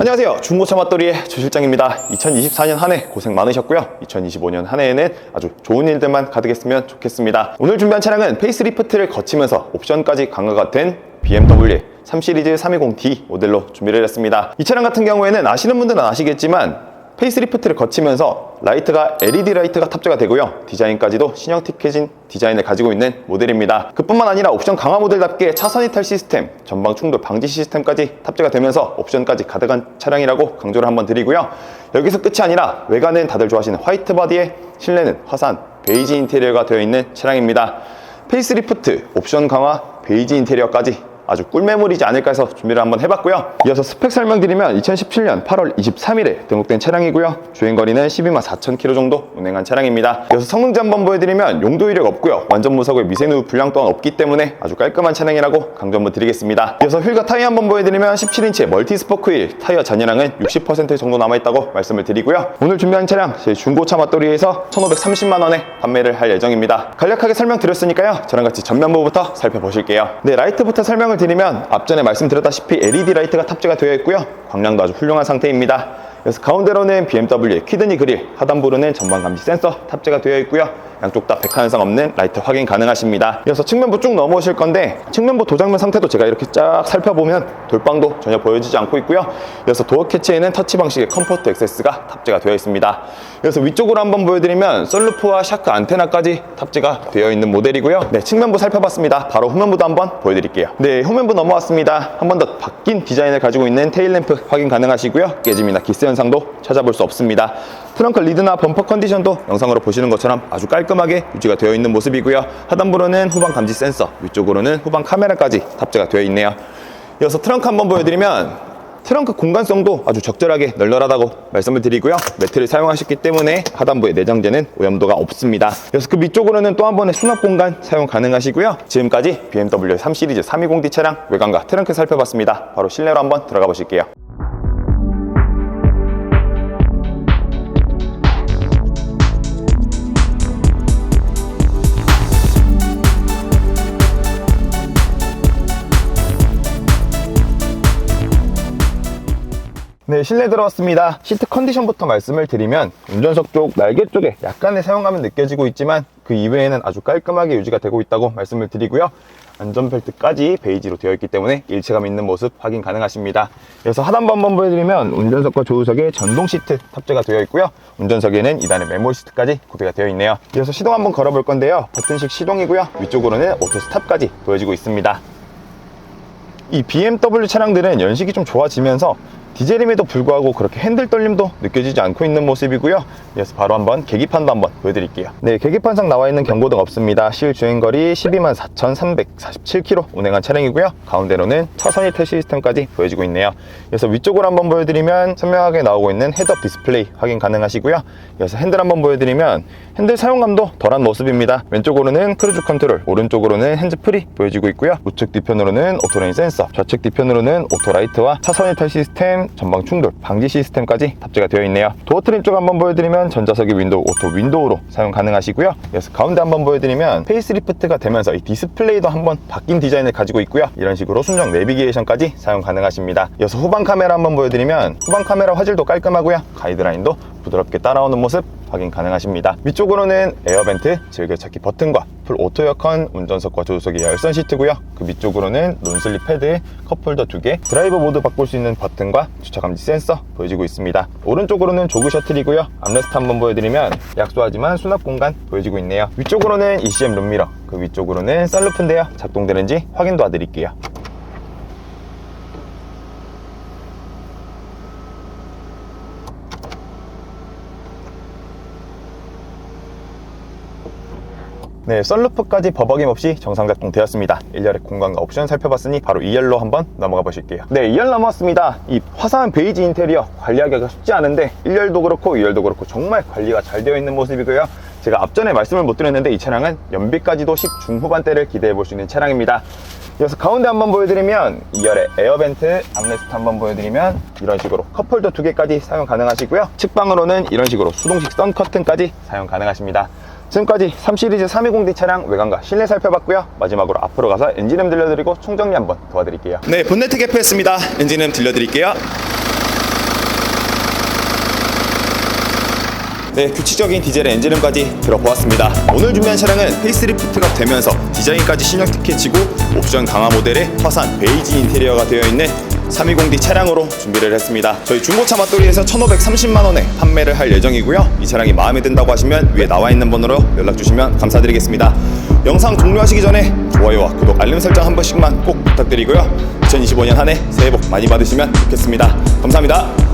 안녕하세요. 중고차 맛돌이의 조 실장입니다. 2024년 한 해 고생 많으셨고요. 2025년 한 해에는 아주 좋은 일들만 가득했으면 좋겠습니다. 오늘 준비한 차량은 페이스리프트를 거치면서 옵션까지 강화가 된 BMW 3 시리즈 320D 모델로 준비를 했습니다. 이 차량 같은 경우에는 아시는 분들은 아시겠지만 페이스리프트를 거치면서 라이트가 LED 라이트가 탑재가 되고요. 디자인까지도 신형틱해진 디자인을 가지고 있는 모델입니다. 그뿐만 아니라 옵션 강화 모델답게 차선 이탈 시스템, 전방 충돌 방지 시스템까지 탑재가 되면서 옵션까지 가득한 차량이라고 강조를 한번 드리고요. 여기서 끝이 아니라 외관은 다들 좋아하시는 화이트 바디에 실내는 화산, 베이지 인테리어가 되어 있는 차량입니다. 페이스리프트, 옵션 강화, 베이지 인테리어까지 아주 꿀매물이지 않을까 해서 준비를 한번 해봤고요. 이어서 스펙 설명드리면 2017년 8월 23일에 등록된 차량이고요. 주행거리는 12만 4천 킬로 정도 운행한 차량입니다. 이어서 성능지 한번 보여드리면 용도 이력 없고요. 완전 무사고의 미세누 불량 또한 없기 때문에 아주 깔끔한 차량이라고 강조 한번 드리겠습니다. 이어서 휠과 타이어 한번 보여드리면 17인치의 멀티 스포크 휠 타이어 잔여량은 60% 정도 남아있다고 말씀을 드리고요. 오늘 준비한 차량 제 중고차 맛돌이에서 1,530만 원에 판매를 할 예정입니다. 간략하게 설명드렸으니까요. 저랑 같이 전면부부터 살펴보실게요. 네, 라이트부터 설명을 드리면 앞전에 말씀드렸다시피 LED 라이트가 탑재가 되어 있고요. 광량도 아주 훌륭한 상태입니다. 그래서 가운데로는 BMW의 키드니 그릴, 하단부로는 전방 감지 센서 탑재가 되어 있고요. 양쪽 다 백화현상 없는 라이트 확인 가능하십니다. 이어서 측면부 쭉 넘어오실 건데 측면부 도장면 상태도 제가 이렇게 쫙 살펴보면 돌방도 전혀 보여지지 않고 있고요. 이어서 도어 캐치에는 터치 방식의 컴포트 액세스가 탑재가 되어 있습니다. 이어서 위쪽으로 한번 보여드리면 썰루프와 샤크 안테나까지 탑재가 되어 있는 모델이고요. 네, 측면부 살펴봤습니다. 바로 후면부도 한번 보여드릴게요. 네, 후면부 넘어왔습니다. 한 번 더 바뀐 디자인을 가지고 있는 테일 램프 확인 가능하시고요. 깨짐이나 기스 현상도 찾아볼 수 없습니다. 트렁크 리드나 범퍼 컨디션도 영상으로 보시는 것처럼 아주 깔끔 하게 유지가 되어 있는 모습이고요. 하단부로는 후방 감지 센서, 위쪽으로는 후방 카메라까지 탑재가 되어 있네요. 이어서 트렁크 한번 보여드리면 트렁크 공간성도 아주 적절하게 널널하다고 말씀을 드리고요. 매트를 사용하셨기 때문에 하단부의 내장재는 오염도가 없습니다. 그래서 그 밑쪽으로는 또 한 번의 수납 공간 사용 가능하시고요. 지금까지 BMW 3 시리즈 320D 차량 외관과 트렁크 살펴봤습니다. 바로 실내로 한번 들어가 보실게요. 네, 실내 들어왔습니다. 시트 컨디션부터 말씀을 드리면 운전석 쪽 날개 쪽에 약간의 사용감은 느껴지고 있지만 그 이외에는 아주 깔끔하게 유지가 되고 있다고 말씀을 드리고요. 안전벨트까지 베이지로 되어 있기 때문에 일체감 있는 모습 확인 가능하십니다. 그래서 하단부 한번 보여드리면 운전석과 조수석에 전동 시트 탑재가 되어 있고요. 운전석에는 2단의 메모리 시트까지 구비가 되어 있네요. 이어서 시동 한번 걸어볼 건데요. 버튼식 시동이고요. 위쪽으로는 오토 스탑까지 보여지고 있습니다. 이 BMW 차량들은 연식이 좀 좋아지면서 디젤임에도 불구하고 그렇게 핸들 떨림도 느껴지지 않고 있는 모습이고요. 그래서 바로 한번 계기판도 한번 보여드릴게요. 네, 계기판상 나와 있는 경고등 없습니다. 실 주행거리 12만 4,347km 운행한 차량이고요. 가운데로는 차선 이탈 시스템까지 보여지고 있네요. 그래서 위쪽으로 한번 보여드리면 선명하게 나오고 있는 헤드업 디스플레이 확인 가능하시고요. 그래서 핸들 한번 보여드리면 핸들 사용감도 덜한 모습입니다. 왼쪽으로는 크루즈 컨트롤, 오른쪽으로는 핸즈프리 보여지고 있고요. 우측 뒤편으로는 오토레인 센서, 좌측 뒤편으로는 오토라이트와 차선 이탈 시스템, 전방 충돌, 방지 시스템까지 탑재가 되어 있네요. 도어 트림 쪽 한번 보여드리면 전자석이 윈도우, 오토 윈도우로 사용 가능하시고요. 그래서 가운데 한번 보여드리면 페이스리프트가 되면서 이 디스플레이도 한번 바뀐 디자인을 가지고 있고요. 이런 식으로 순정 내비게이션까지 사용 가능하십니다. 이어서 후방 카메라 한번 보여드리면 후방 카메라 화질도 깔끔하고요. 가이드라인도 부드럽게 따라오는 모습 확인 가능하십니다. 위쪽으로는 에어벤트, 즐겨찾기 버튼과 풀 오토 에어컨, 운전석과 조수석이 열선 시트고요. 그 밑쪽으로는 논슬립 패드, 컵홀더 2개, 드라이버 모드 바꿀 수 있는 버튼과 주차 감지 센서 보여지고 있습니다. 오른쪽으로는 조그 셔틀이고요. 암레스트 한번 보여드리면 약소하지만 수납 공간 보여지고 있네요. 위쪽으로는 ECM 룸미러, 그 위쪽으로는 썬루프인데요. 작동되는지 확인 도와드릴게요. 네, 썬루프까지 버벅임 없이 정상 작동되었습니다. 1열의 공간과 옵션 살펴봤으니 바로 2열로 한번 넘어가 보실게요. 네, 2열 넘어왔습니다. 이 화사한 베이지 인테리어 관리하기가 쉽지 않은데 1열도 그렇고 2열도 그렇고 정말 관리가 잘 되어 있는 모습이고요. 제가 앞전에 말씀을 못 드렸는데 이 차량은 연비까지도 10 중후반대를 기대해 볼 수 있는 차량입니다. 이어서 가운데 한번 보여드리면 2열의 에어벤트, 암레스트 한번 보여드리면 이런 식으로 컵홀더 두 개까지 사용 가능하시고요. 측방으로는 이런 식으로 수동식 선 커튼까지 사용 가능하십니다. 지금까지 3시리즈 320D 차량 외관과 실내 살펴봤고요. 마지막으로 앞으로 가서 엔진음 들려드리고 총정리 한번 도와드릴게요. 네 본네트 개표했습니다. 엔진음 들려드릴게요. 네, 규칙적인 디젤의 엔진음까지 들어보았습니다. 오늘 준비한 차량은 페이스리프트가 되면서 디자인까지 신형특혜치고 옵션 강화 모델에 화산 베이지 인테리어가 되어 있는 320D 차량으로 준비를 했습니다. 저희 중고차 맛돌이에서 1,530만 원에 판매를 할 예정이고요. 이 차량이 마음에 든다고 하시면 위에 나와 있는 번호로 연락 주시면 감사드리겠습니다. 영상 종료하시기 전에 좋아요와 구독, 알림 설정 한 번씩만 꼭 부탁드리고요. 2025년 한 해 새해 복 많이 받으시면 좋겠습니다. 감사합니다.